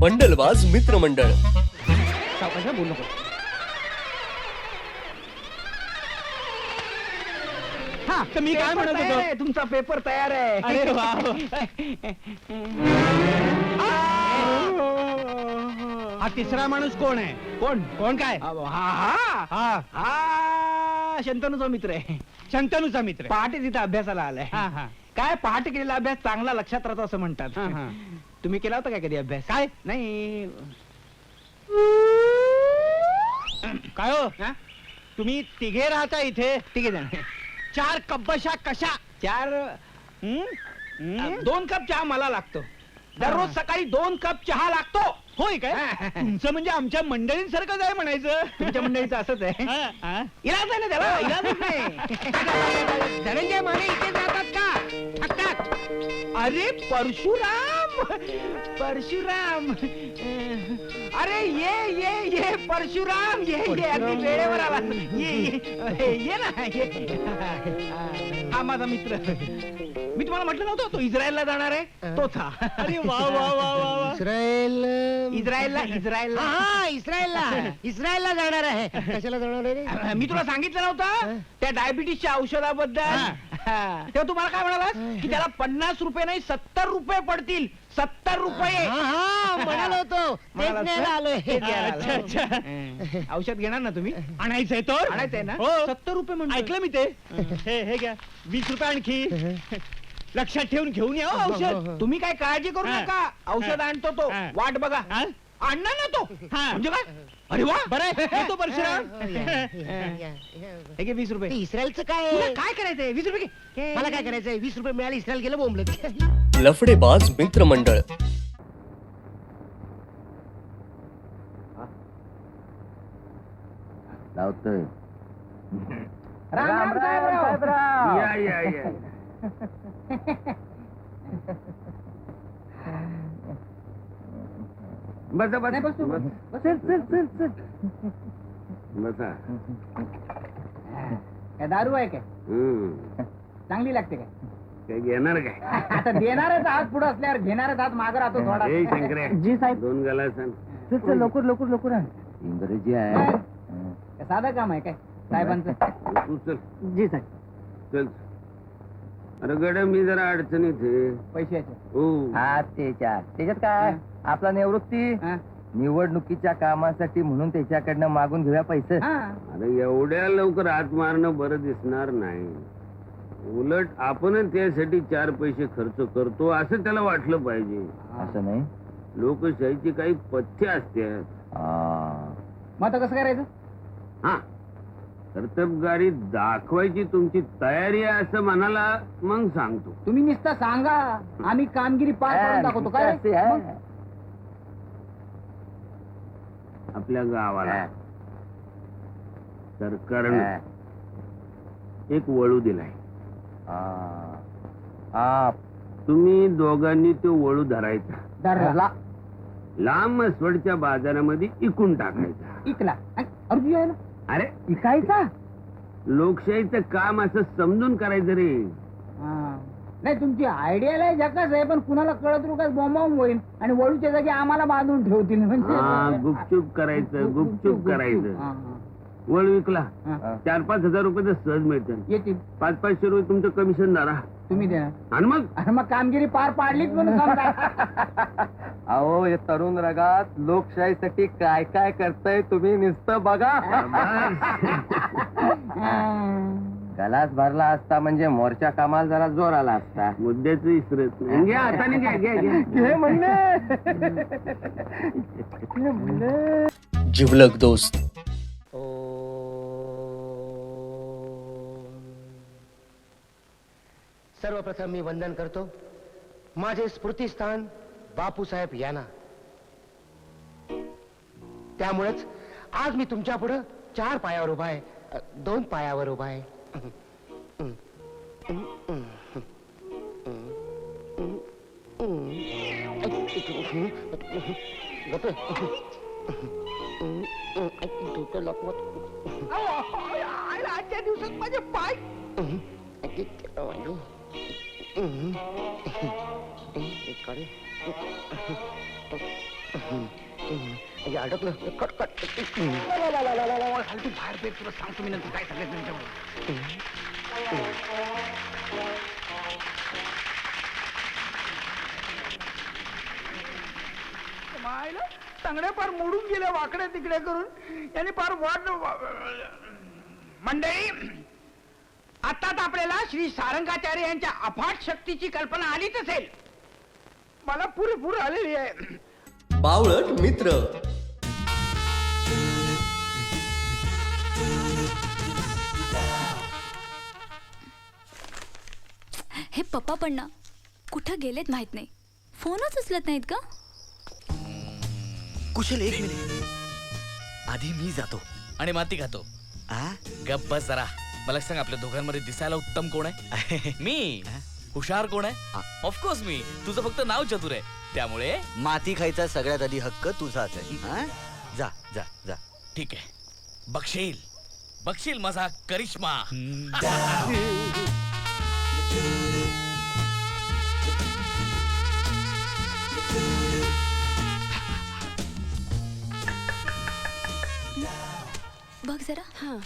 बंडलबाज मित्रमंडळ. हा तर मी काय म्हणत होतो? तुमचा पेपर तयार आहे. अरे वा. हा तिसरा माणूस कोण आहे? कोण? कोण काय? हा हा हा. हा. शंतनूचा मित्र आहे. शंतनूचा मित्र. पहाटे तिथे अभ्यासाला आलाय. हा हा. काय पहाटे केलेला अभ्यास चांगला लक्षात राहतो असं म्हणतात. हा, हा. तुम्ही केला होता काय कधी अभ्यास? काय? नाही. काय हो? हा? तुम्ही तिघे राहता इथे? ठीक आहे जण. चार कब्बशा कशा? चार हं? हं? दोन कप चहा मला लागतो. दररोज सकाळी दोन कप चहा लागतो. होय काय? हा. तुमचं म्हणजे आमच्या मंडळींसारखंच आहे म्हणायचं. तुमच्या मंडळीचं असंच आहे. हा, हा. इलाज आहे ना त्याला? इलाजच नाही. धनंजय माने इथे जातात का? थकतात अरे परशुराम! परशुराम. अरे ये ये ये परशुराम ये ये अगदी वेळेवर आला. ये ये ये ना ये हा. माझा मित्र. मी तुम्हाला म्हटलं नव्हतं तो इस्रायलला जाणार आहे. तोच हा अरे वा वा वा वा वा. इस्रायल इस्रायलला इस्रायलला. हा इस्रायलला. इस्रायलला जाणार आहे. कशाला जाणार आहे रे? मी तुला सांगितलं नव्हतं त्या डायबिटीसच्या औषधाबद्दल. तेव्हा तुम्हाला काय म्हणाला की त्याला पन्नास रुपये नाही सत्तर रुपये पडतील. सत्तर रुपये. हा हा म्हणालो होतो. तेच म्हणालास न्यायला ना? आलोय. तेच घ्यायला अच्छा, आलोय. अच्छा. औषध घेणार ना तुम्ही? आणायचंय तर? आणायचंय ना? हो. सत्तर रुपये म्हणतो ऐकलं मी ते. हे. हे घ्या. वीस रुपये आणखी. लक्षात ठेवून घेऊन या हो औषध. तुम्ही काय काळजी करू हा. नका. औषध. आणतो तो. हा. वाट बघा. हा? आणणार ना तो. हा. म्हणजे काय? अरे वा. बरं आहे, येतो परशुराम. हे घे वीस ते रुपये इस्रायलचं काय? तुला? काय करायचंय? वीस रुपये घे. मला काय करायचंय? वीस रुपये मिळाले इस्रायल गेलं बोंबलत. लफडेबाज मित्रमंडळ. लावतोय. राम राम साहेबराव. या या या. बसा बसा. बसा. चल चल चल चल. बसा काय दारू आहे काय? हम्म. चांगली लागते काय? काय घेणार काय? आता देणारच हात पुढे असल्यावर घेणारच हात मागे राहतो थोडा. ए जी साहेब. दोन गलास आण. चल चल लवकर लवकर लवकर आण. इंग्रजी आहे. काय साधं काम आहे काय? साहेबांचं? तू चल. जी साहेब. चल. अरे गड मी जरा अडचणीत आहे. पैशाचे हो. हा त्याच्यात त्याच्यात काय? आपला निवृत्ती? हा? निवडणुकीच्या कामासाठी म्हणून त्याच्याकडनं मागून घेऊया पैसे. अरे एवढ्या लवकर हात मारणं बरं दिसणार नाही. उलट आपणच त्यासाठी चार पैसे खर्च करतो असं त्याला वाटलं पाहिजे. असं नाही? लोकशाहीची काही पथ्य असतात आ, मग आता कसं करायचं? हा. कर्तबगारी दाखवायची तुमची तयारी आहे असं मनाला मग सांगतो. तुम्ही नुसतं सांगा. आम्ही कामगिरी पार करून दाखवतो. काय. मग? आपल्या गावाला. सरकारनं. एक वळू दिलाय. तुम्ही दोघांनी तो वळू धरायचा. धरला. लांब स्वडच्या बाजारामध्ये इकून टाकायचा. इकला. आणि अर्जुन यायला अरे इकायचा? लोकशाहीचं काम असं समजून करायचं रे. नाही तुमची आयडिया लय जकाच आहे पण कुणाला कळत रुकाच बॉम्बावून होईल. आणि वळूच्या जागी आम्हाला बांधून ठेवतील. हा, म्हणजे गुपचूप करायचं गुपचूप. करायचं. हा, हा. वळ विकला. हा. चार पाच हजार रुपये तर सहज मिळतील. येतील. पाच पाचशे रुपये तुमचं कमिशन धरा. तुम्ही देणार आणि मग? मग कामगिरी पार पाडलीच म्हणून समजा. अहो हे तरुण रगात लोकशाहीसाठी काय काय करताय तुम्ही नुसतं बघा. गलास भरला असता म्हणजे मोर्चा कामाला जरा जोर आला असता. मुद्द्याचं इसरत नाही. घ्या हाताने घ्या घ्या घ्या. घे म्हणले. जिवलग दोस्त. सर्वप्रथम मी वंदन करतो माझे स्मृतिस्थान बापूसाहेब यांना त्यामुळेच आज मी तुमच्या पुढं चार पायावर उभा आहे दोन पायावर उभा आहे. आजच्या दिवसात माझे पाय. हे अडकलं कट कट ला, ला, बाहेर पे तुला सांगतो मी नंतर काय सांगायचं तुमच्याबरोबर. मायला चांगल्या पार मोडून गेल्या वाकड्या तिकड्या करून यांनी पार वाट मंडळी आताच आपल्याला श्री सारंगाचार्य यांच्या अफाट शक्तीची कल्पना आलीच असेल. मला पुरेपूर आलेली आहे. बावळट मित्र. हे पप्पा पण ना कुठं गेलेत माहीत नाही. फोनच उचलत नाहीत का कुशल एक मिनिट. आधी मी जातो. आणि माती खातो. आ? गप्प जरा. मला सांग आपल्या दोघांमध्ये दिसायला उत्तम कोण आहे? मी? हुशार कोण आहे? ऑफकोर्स मी. तुझं फक्त नाव चतुर आहे. त्यामुळे? माती खायचा सगळ्यात आधी हक्क तुझाच आहे? जा जा जा. ठीक आहे. बघशील. बघशील माझा करिश्मा. बघ जरा. हा.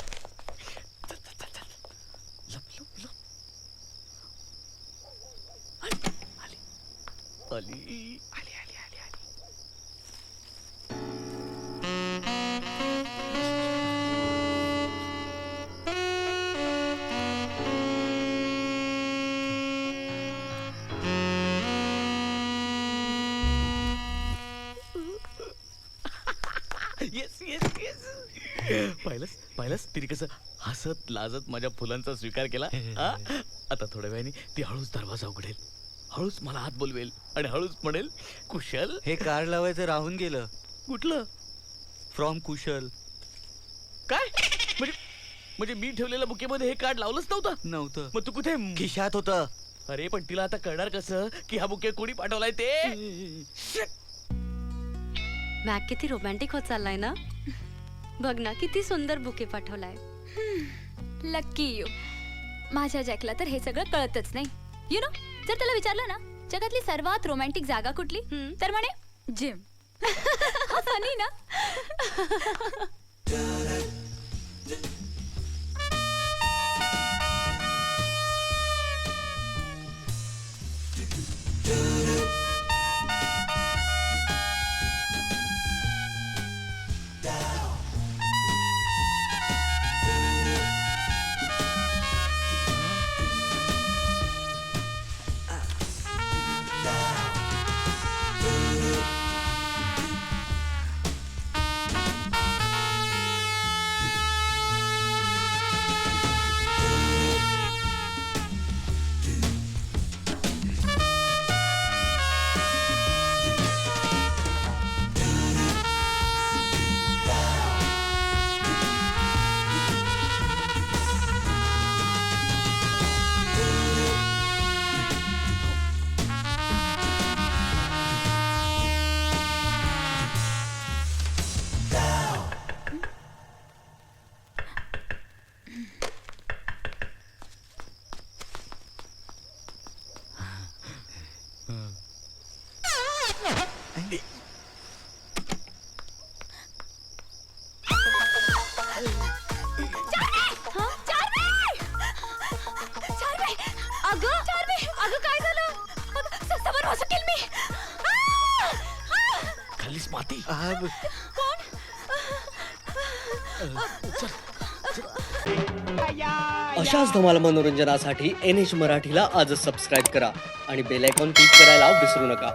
आली आली आली आली आली येस येस येस पाहिलंस पाहिलंस तिने कसं हसत लाजत माझ्या फुलांचा स्वीकार केला. आ? आता थोड्या वेळाने ती हळूच दरवाजा उघडेल. हळूच मला हात बोलवेल आणि हळूच म्हणेल कुशल. हे कार्ड लावायचं राहून गेलं. कुठलं? फ्रॉम कुशल. काय? म्हणजे म्हणजे मी ठेवलेल्या बुकेमध्ये हे कार्ड लावलंच नव्हतं? नव्हतं. मग तू कुठे? खिशात होतं. अरे पण तिला आता कळणार कसं की हा बुके कोणी पाठवलाय ते! मॅक किती रोमॅन्टिक होत चाललाय ना? बघ ना किती सुंदर बुके पाठवलाय. लक्की यू माझ्या जॅकला तर हे सगळं कळतच नाही. यु नो जर त्याला विचारलं ना जगातली सर्वात रोमॅन्टिक जागा कुठली? हम्म. तर म्हणे जिम फनी ना? खालीच माती आ, ब- अशाच धमाल मनोरंजनासाठी एन एच मराठीला आजच सबस्क्राईब करा आणि बेल आयकॉन क्लिक करायला विसरू नका.